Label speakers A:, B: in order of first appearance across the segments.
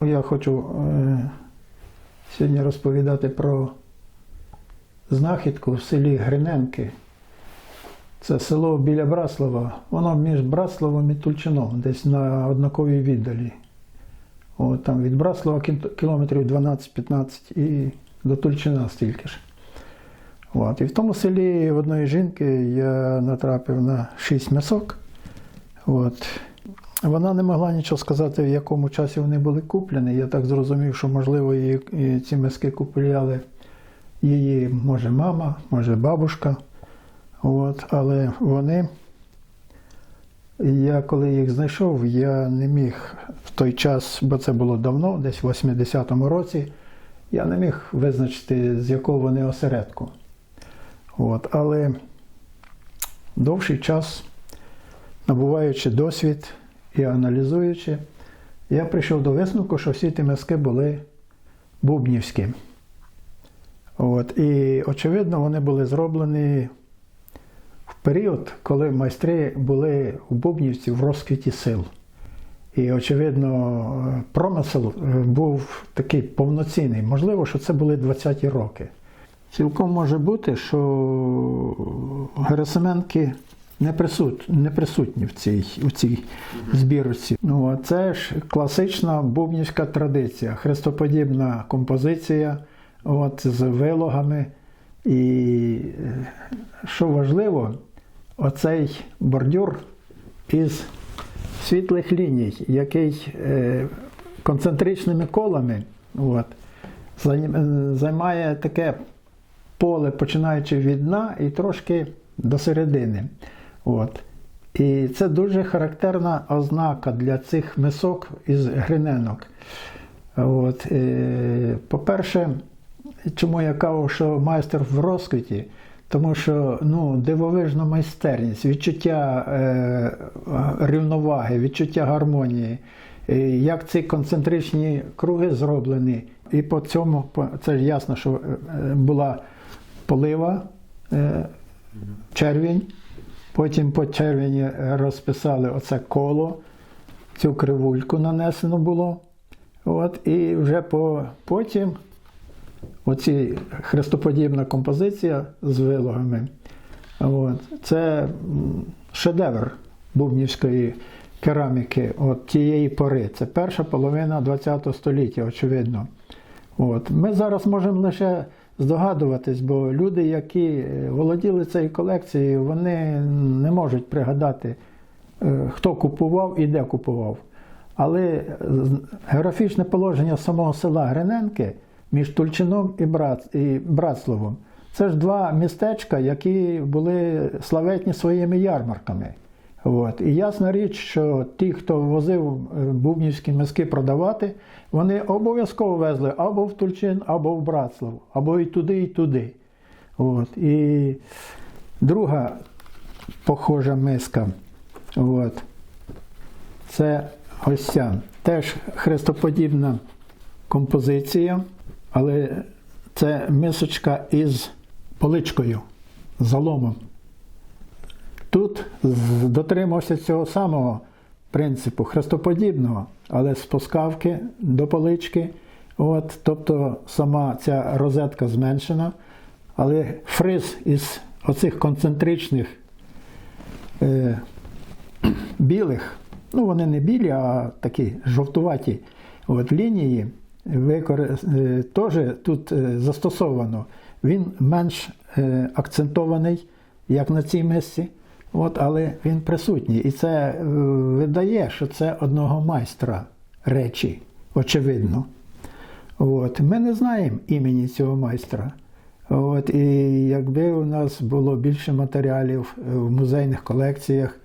A: Я хочу е, сьогодні розповідати про знахідку в селі Гриненки. Це село біля Браслава. Воно між Браславом і Тульчином, десь на однаковій віддалі. От, там від Браслава кілометрів 12-15 і до Тульчина стільки ж. От. І в тому селі в одної жінки я натрапив на шість мисок. От. Вона не могла нічого сказати, в якому часі вони були куплені. Я так зрозумів, що, можливо, її, ці миски купували її, може, мама, може, бабушка. От. Але вони, я коли їх знайшов, я не міг в той час, бо це було давно, десь в 80-му році, я не міг визначити, з якого вони осередку. От. Але довший час, набуваючи досвід і аналізуючи, я прийшов до висновку, що всі ті миски були бубнівські. От. І, очевидно, вони були зроблені в період, коли майстри були у Бубнівці в розквіті сил. І, очевидно, промисел був такий повноцінний. Можливо, що це були 20-ті роки. Цілком може бути, що Герасименки не, присут, не присутні в цій, у цій збірці. Ну, це ж класична бубнівська традиція, хрестоподібна композиція от, з вилогами. І е, що важливо, оцей бордюр із світлих ліній, який е, концентричними колами от, займає таке поле, починаючи від дна і трошки до середини. От. І це дуже характерна ознака для цих мисок із гриненок. От. е, По-перше, чому я кажу, що майстер в розквіті? Тому що ну, дивовижна майстерність, відчуття е, рівноваги, відчуття гармонії, як ці концентричні круги зроблені. І по цьому це ж ясно, що е, була полива, е, червінь, потім по червені розписали оце коло, цю кривульку нанесено було. От, і вже по, потім оці хрестоподібна композиція з вилогами. От, це шедевр бубнівської кераміки от тієї пори. Це перша половина ХХ століття, очевидно. От. Ми зараз можемо лише здогадуватись, бо люди, які е, володіли цією колекцією, вони не можуть пригадати, е, хто купував і де купував. Але е, географічне положення самого села Гриненки між Тульчином і, Брат, і Братславом це ж два містечка, які були славетні своїми ярмарками. От. І ясна річ, що ті, хто возив е, бубнівські миски продавати, вони обов'язково везли або в Тульчин, або в Братслав, або і туди, і туди. От. І друга похожа миска. От. Це ось. Теж хрестоподібна композиція, але це мисочка із поличкою, заломом. Тут дотримався цього самого принципу хрестоподібного, але з пускавки до полички. От, тобто сама ця розетка зменшена, але фриз із оцих концентричних е, білих, ну вони не білі, а такі жовтуваті от, лінії, викор... е, теж тут е, застосовано. Він менш е, акцентований, як на цій мисці, от, але він присутній. І це е, видає, що це одного майстра речі, очевидно. От. Ми не знаємо імені цього майстра. От, і якби у нас було більше матеріалів е, в музейних колекціях,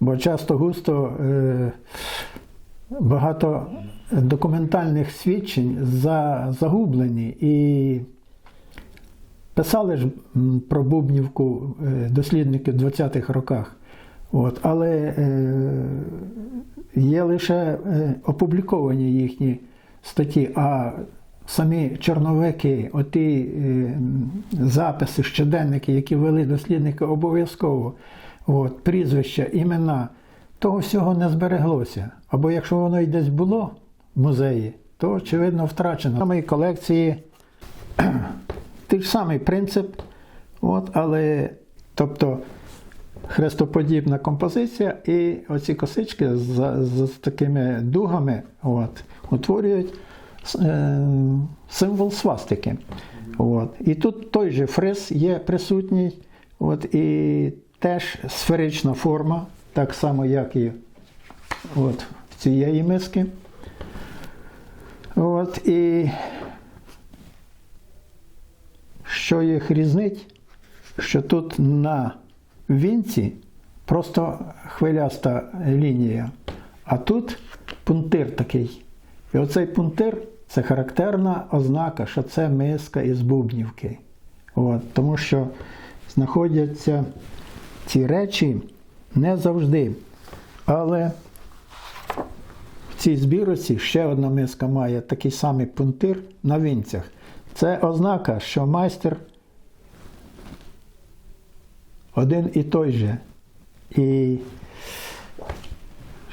A: бо часто густо е, багато документальних свідчень за, загублені і писали ж про Бубнівку е, дослідники в 20-х роках. От, але е, є лише е, опубліковані їхні статті, а самі чорновики, оті записи, щоденники, які вели дослідники, обов'язково от, прізвища, імена, того всього не збереглося. Або якщо воно й десь було в музеї, то очевидно втрачено. В моїй колекції той ж самий принцип, от, але тобто хрестоподібна композиція, і оці косички з, з такими дугами от, утворюють е, символ свастики. От. І тут той же фриз є присутній, от, і теж сферична форма, так само, як і от, цієї миски. От, і що їх різнить, що тут на вінці просто хвиляста лінія, а тут пунктир такий. І оцей пунктир це характерна ознака, що це миска із бубнівки. От, тому що знаходяться ці речі не завжди. Але в цій збірці ще одна миска має такий самий пунктир на вінцях. Це ознака, що майстер один і той же. І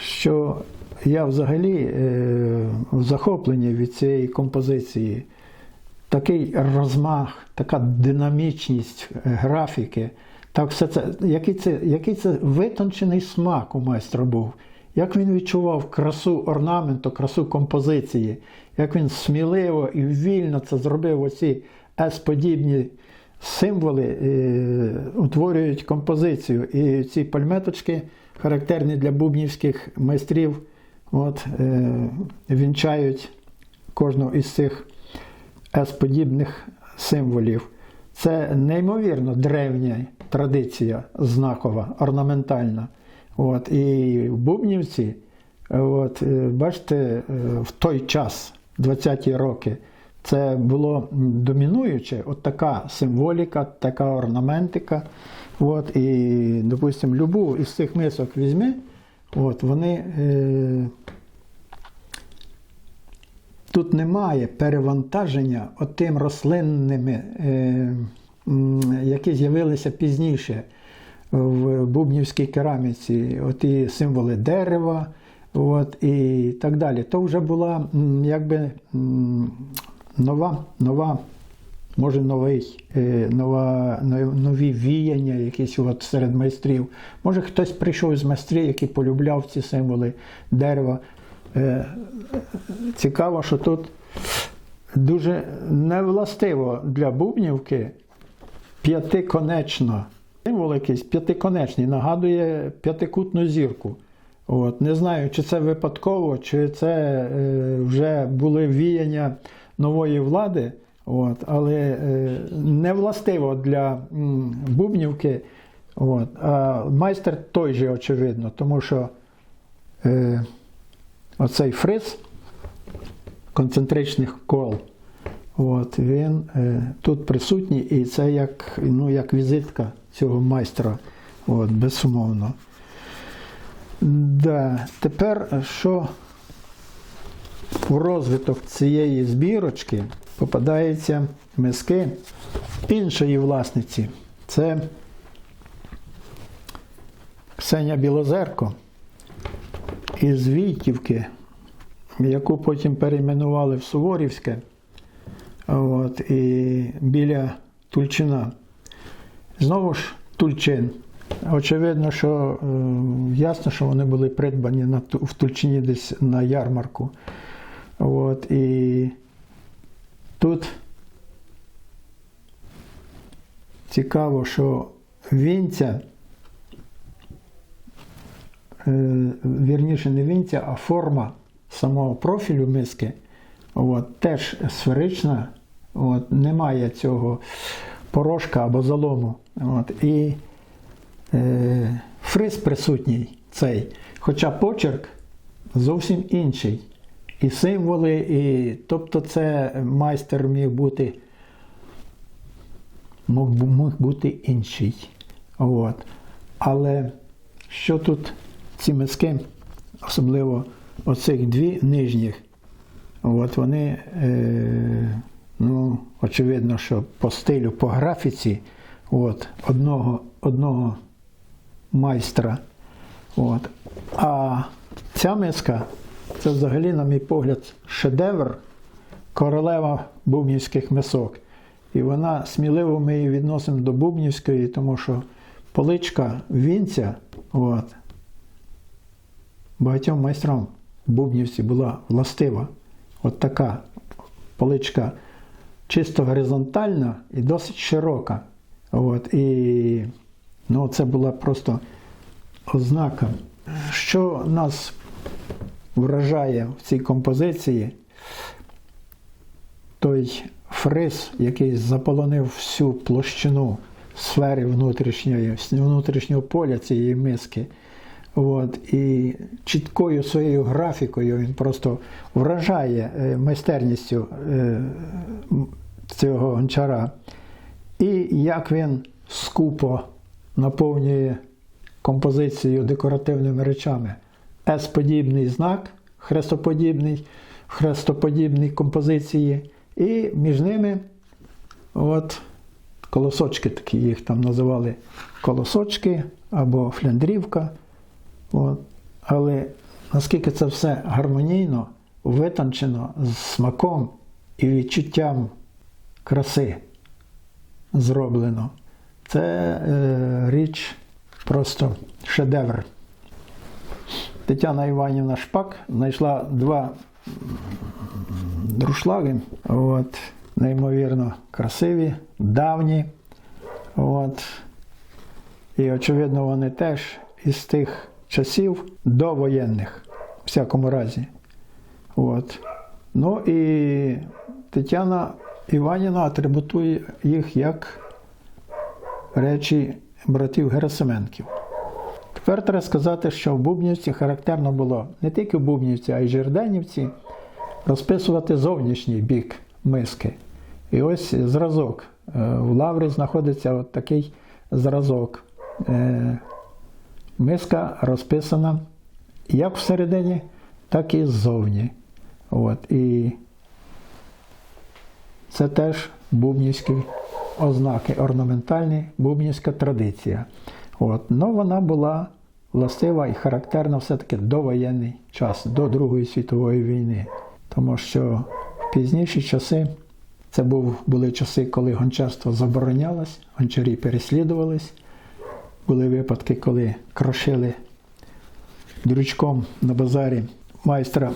A: що я взагалі е, захопленні від цієї композиції. Такий розмах, така динамічність е, графіки. Так все це, який це, який це витончений смак у майстра був. Як він відчував красу орнаменту, красу композиції, як він сміливо і вільно це зробив оці С-подібні символи, е, утворюють композицію. І ці пальметочки, характерні для бубнівських майстрів, от, е, вінчають кожного із цих С-подібних символів. Це неймовірно древня традиція знакова, орнаментальна. От, і в Бубнівці, от, е, бачите, е, в той час, 20-ті роки, це було домінуюче, от така символіка, така орнаментика. От, і, допустимо, любу із цих мисок візьми, от, вони. Е, Тут немає перевантаження отим рослинними, е, які з'явилися пізніше в бубнівській кераміці, оті символи дерева от, і так далі. То вже була якби нова, нова, може новий, е, нова, нові віяння якісь от серед майстрів. Може хтось прийшов з майстрів, який полюбляв ці символи дерева. Е, цікаво, що тут дуже невластиво для Бубнівки п'ятиконечно. Символ якийсь п'ятиконечний, нагадує п'ятикутну зірку. От. Не знаю, чи це випадково, чи це е, вже були віяння нової влади, От. але е, не властиво для м, Бубнівки. От. А майстер той же, очевидно, тому що. Е, оцей фриз концентричних кол, от, він е, тут присутній, і це як ну, як візитка цього майстра, от, безумовно. Да. Тепер що у розвиток цієї збірочки попадаються миски іншої власниці. Це Ксеня Білозерко із Війтівки, яку потім перейменували в Суворівське, от, і біля Тульчина. Знову ж Тульчин. Очевидно, що е, ясно, що вони були придбані на, в Тульчині десь на ярмарку. От, і тут цікаво, що вінця Е, вірніше не вінця, а форма самого профілю миски от, теж сферична, от, немає цього порошка або залому. От, І е, фриз присутній цей, хоча почерк зовсім інший. І символи, і, тобто це майстер міг бути мог, мог бути інший. От. Але що тут ці миски, особливо оцих дві нижніх, от вони, е, ну, очевидно, що по стилю, по графіці от, одного одного майстра. От. А ця миска Це взагалі, на мій погляд, шедевр королева бубнівських мисок. І вона сміливо ми її відносимо до Бубнівської, тому що поличка вінця, от, багатьом майстрам в Бубнівці була властива. От така поличка чисто горизонтальна і досить широка. От, і ну, це була просто ознака. Що нас вражає в цій композиції, той фриз, який заполонив всю площину сфери внутрішньої, внутрішнього поля цієї миски. От, і чіткою своєю графікою він просто вражає е, майстерністю е, цього гончара. І як він скупо наповнює композицію декоративними речами. С-подібний знак, хрестоподібний, хрестоподібній композиції, і між ними от колосочки такі, їх там називали колосочки або фляндрівка. От. Але наскільки це все гармонійно, витончено, з смаком і відчуттям краси зроблено, це е, річ просто шедевр. Тетяна Іванівна Шпак знайшла два друшлаги, от, неймовірно красиві, давні. От. І, очевидно, вони теж із тих часів довоєнних, в всякому разі. От. Ну і Тетяна Іванівна атрибутує їх як речі братів Герасименків. Тепер треба сказати, що в Бубнівці характерно було не тільки в Бубнівці, а й Жерденівці розписувати зовнішній бік миски. І ось зразок. Е, В лаврі знаходиться от такий зразок. Е, Миска розписана як всередині, так і ззовні. От. І це теж бубнівські ознаки, орнаментальні, бубнівська традиція. От. Но вона була властива і характерна все-таки довоєнний час, до Другої світової війни. Тому що в пізніші часи це був, були часи, коли гончарство заборонялось, гончарі переслідувались. Були випадки, коли крошили дрючком на базарі майстра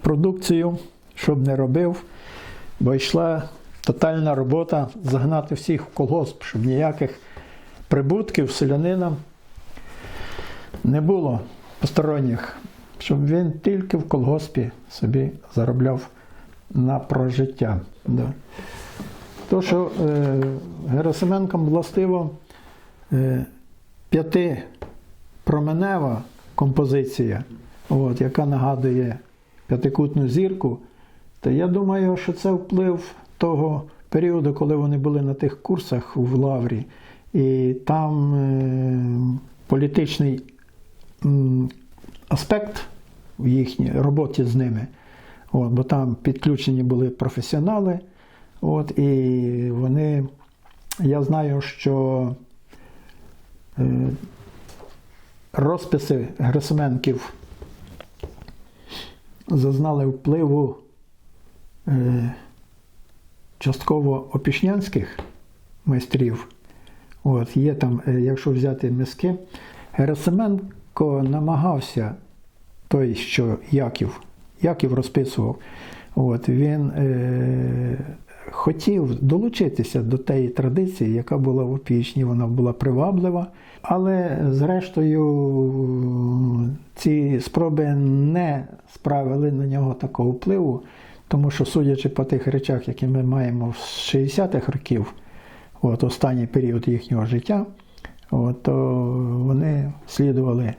A: продукцію, щоб не робив, бо йшла тотальна робота загнати всіх в колгосп, щоб ніяких прибутків селянинам не було посторонніх, щоб він тільки в колгоспі собі заробляв на прожиття. Да. То, що е, Герасименкам властиво е, п'ятипроменева композиція, от, яка нагадує п'ятикутну зірку, то я думаю, що це вплив того періоду, коли вони були на тих курсах в Лаврі, і там е, політичний аспект в їхній роботі з ними. От, бо там підключені були професіонали, от, і вони, я знаю, що е, розписи Грисменків зазнали впливу частково опішнянських майстрів. От, є там, е, якщо взяти миски, Герасименко намагався той, що Яків, Яків розписував, от, він е, хотів долучитися до тієї традиції, яка була в опічні, вона була приваблива, але зрештою ці спроби не справили на нього такого впливу, тому що, судячи по тих речах, які ми маємо з 60-х років, от, останній період їхнього життя, от, то вони слідували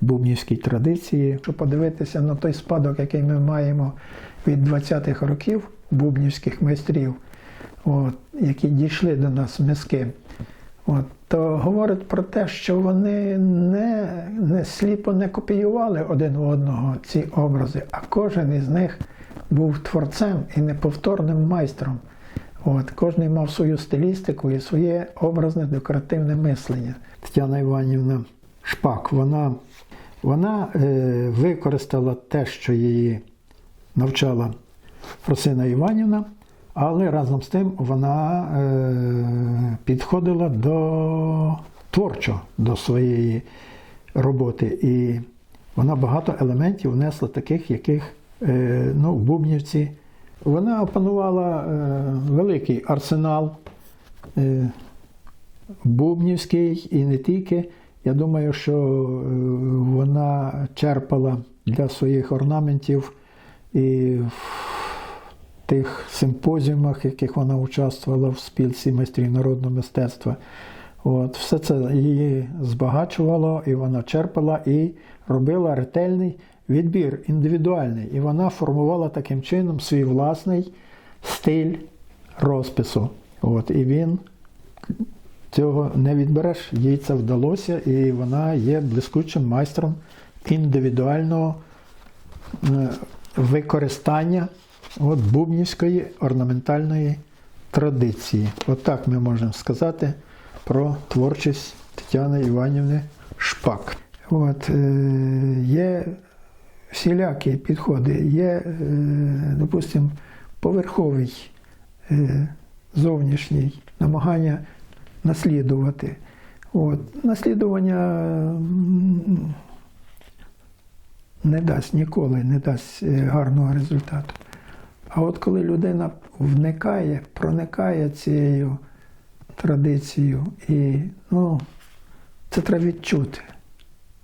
A: бубнівській традиції. Щоб подивитися на той спадок, який ми маємо від 20-х років бубнівських майстрів, от, які дійшли до нас миски, от, то говорить про те, що вони не, не сліпо не копіювали один у одного ці образи, а кожен із них був творцем і неповторним майстром. От, Кожен мав свою стилістику і своє образне декоративне мислення. Тетяна Іванівна Шпак, вона Вона е, використала те, що її навчала Фросина Іванівна, але разом з тим вона е, підходила до творчо до своєї роботи. І вона багато елементів внесла таких, яких ну, в Бубнівці. Вона опанувала е, великий арсенал е, Бубнівський і не тільки. Я думаю, що е, вона черпала для своїх орнаментів і в тих симпозіумах, в яких вона участвувала в спілці майстрів народного мистецтва. От, все це її збагачувало, і вона черпала і робила ретельний відбір, індивідуальний. І вона формувала таким чином свій власний стиль розпису. От, і він цього не відбереш, їй це вдалося, і вона є блискучим майстром індивідуального е, використання от, бубнівської орнаментальної традиції. От ми можемо сказати про творчість Тетяни Іванівни Шпак. От, е, є всілякі підходи, є, е, допустимо, поверховий е, зовнішній намагання наслідувати. От. Наслідування не дасть ніколи, не дасть е, гарного результату. А от коли людина вникає, проникає цією традицією, і ну, це треба відчути.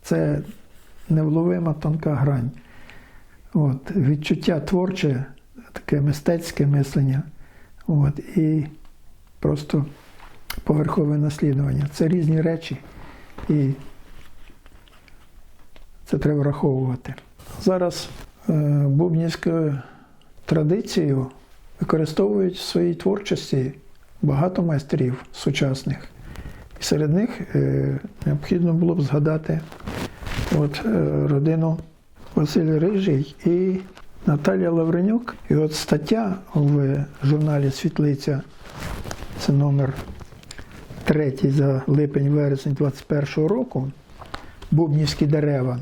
A: Це невловима тонка грань. От, відчуття творче, таке мистецьке мислення. От, і просто поверхове наслідування. Це різні речі, і це треба враховувати. Зараз е, бубнівську традицію використовують в своїй творчості багато майстрів сучасних. І серед них е, необхідно було б згадати от, е, родину Василь Рижий і Наталія Лавренюк. І от стаття в журналі Світлиця, це номер третій за липень-вересень 21 року, Бубнівські дерева,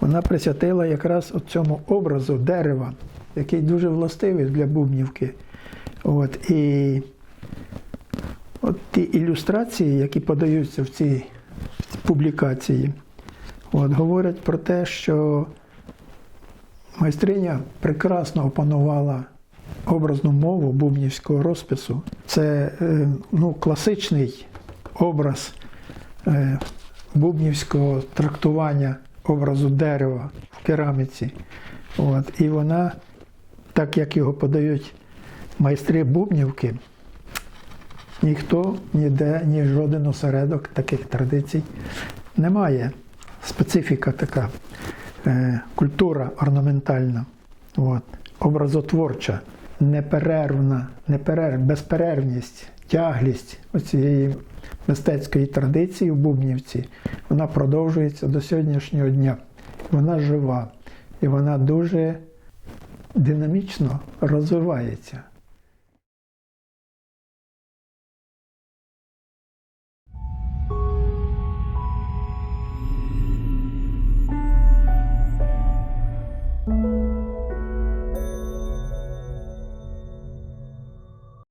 A: вона присвятила якраз цьому образу дерева, який дуже властивий для Бубнівки. От, і от ті ілюстрації, які подаються в цій публікації, от, говорять про те, що майстриня прекрасно опанувала образну мову бубнівського розпису. Це е, ну, класичний образ е, бубнівського трактування образу дерева в кераміці. От. І вона, так як його подають майстри Бубнівки, ніхто ніде, ні жоден осередок таких традицій немає. Специфіка така, е, культура орнаментальна, от, образотворча, неперервна, неперерв, безперервність, тяглість оцієї мистецької традиції в Бубнівці, вона продовжується до сьогоднішнього дня. Вона жива і вона дуже динамічно розвивається.